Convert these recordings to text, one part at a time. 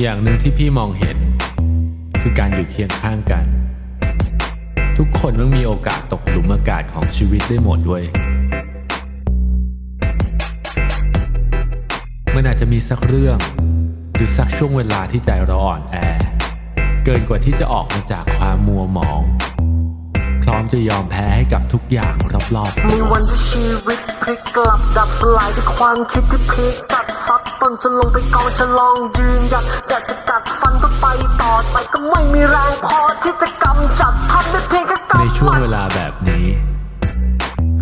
อย่างหนึ่งที่พี่มองเห็น คือการอยู่เคียงข้างกัน ทุกคนมันมีโอกาสตกหลุมอากาศของชีวิตได้หมดด้วย มันอาจจะมีสักเรื่อง หรือสักช่วงเวลาที่ใจเราอ่อนแอ เกินกว่าที่จะออกมาจากความมัวหมอง พร้อมจะยอมแพ้ให้กับทุกอย่างรอบๆมีวันที่ชีวิตพลิกกลับดับสลายด้วยความคิดที่พลิกจัด ซัดตนจะลงไปกองจะลองยืนหยัดอยากจะกัดฟันก็ไปต่อไปก็ไม่มีแรงพอที่จะกำจัดทำได้เพียงแค่กำในช่วงเวลาแบบนี้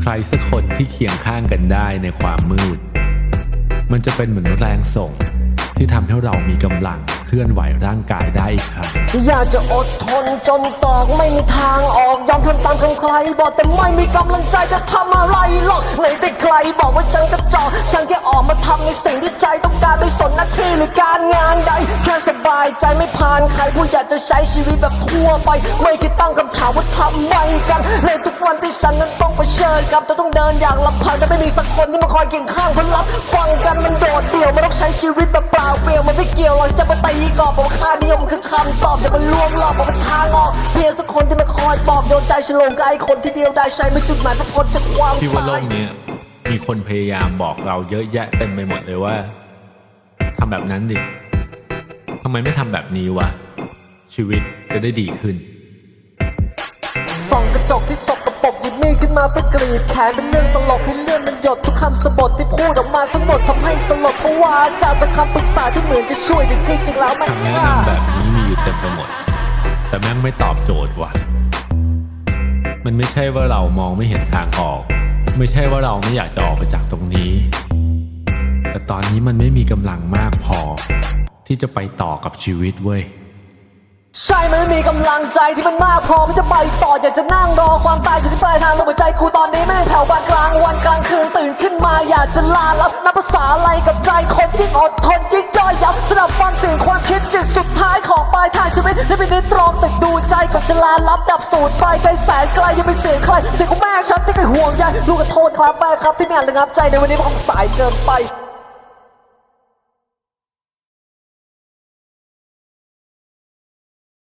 ใครสักคนที่เคียงข้างกันได้ในความมืด มันจะเป็นเหมือนแรงส่งที่ทำให้เรามีกำลัง เคลื่อนไหวร่างกายได้อีกครั้งอยากจะอดทนจนตอกไม่มีทางออกยอมทำตามคำใคร บอกแต่ไม่มีกำลังใจจะทำอะไรหรอกไหนแต่ใครบอกว่าฉันกระจอกฉันแค่ออกมาทำในสิ่งที่ใจต้องการโดยสนหน้าที่หรือการงานใดแค่สบายใจไม่ผ่านใครผู้อยากจะใช้ชีวิตแบบทั่วไป ไม่คิดตั้งคำถามว่าทำไมกันในทุกวันที่ฉันนั้นต้องเผชิญกับจะต้องเดินอย่างลำพังแต่ไม่มีสักคนที่มาคอยเคียงข้างเพื่อรับฟังกันมันโดดเดี่ยวมันต้องใช้ชีวิตแบบเปล่าเปลี่ยว เกี่ยวหรอกจะมาตีกอบผมค่านิยมคือคำตอบอย่ามันลวงหลอกผมเป็นทางออกเพียงสักคนที่มาคอยปอบโยนใจฉันลงกับไอ้คนที่เดียวได้ใช้ไม่จุดหมายเพื่อพ้นจะความพี่ว่าโลตายกเนี้ยมีคนพยายามบอกเราเยอะแยะเต็มไปหมดเลยว่าทำแบบนั้นดิทำไมไม่ทำแบบนี้วะ ชีวิตจะได้ดีขึ้น นมาเพื่อกรีดแขนเป็นเรื่องตลกให้เลื่อนมันหยดทุกคำสบทที่พูดออกมาทั้งหมดทำให้สลดเพราะว่าจากจะคำปรึกษาที่เหมือนจะช่วยแต่ที่จริงแล้วมันคำแนะฆ่านำแบบนี้มีอยู่เต็มไปหมด แต่แม่งไม่ตอบโจทย์ว่ะมันไม่ใช่ว่าเรามองไม่เห็นทางออก ไม่ใช่ว่าเราไม่อยากจะออกไปจากตรงนี้ แต่ตอนนี้มันไม่มีกำลังมากพอ ที่จะไปต่อกับชีวิตเว้ย ใช่มันไม่มีกำลังใจที่มันมากพอที่จะไปต่ออยากจะนั่งรอความตายอยู่ที่ปลายทางลมหายใจกูตอนนี้แม่งแถวบ้านกลางวันกลางคืนตื่นขึ้นมาอยากจะลาแล้วนับภาษาอะไรกับใจคนที่อดทนยิ่งย่อยยับสนับฟังเสิ่งความคิดจิตสุดท้ายของปลายทางชีวิตจะไปนึกตรอมตึกดูใจก่อนจะลาลับดับสูตรไปไกลแสนไกลยังไม่เสียงใครเสียงของแม่ฉันที่เคยห่วงใยลูกขอโทษครับแม่ครับที่ไม่อาจระงับใจในวันนี้เพราะผมสายเกินไป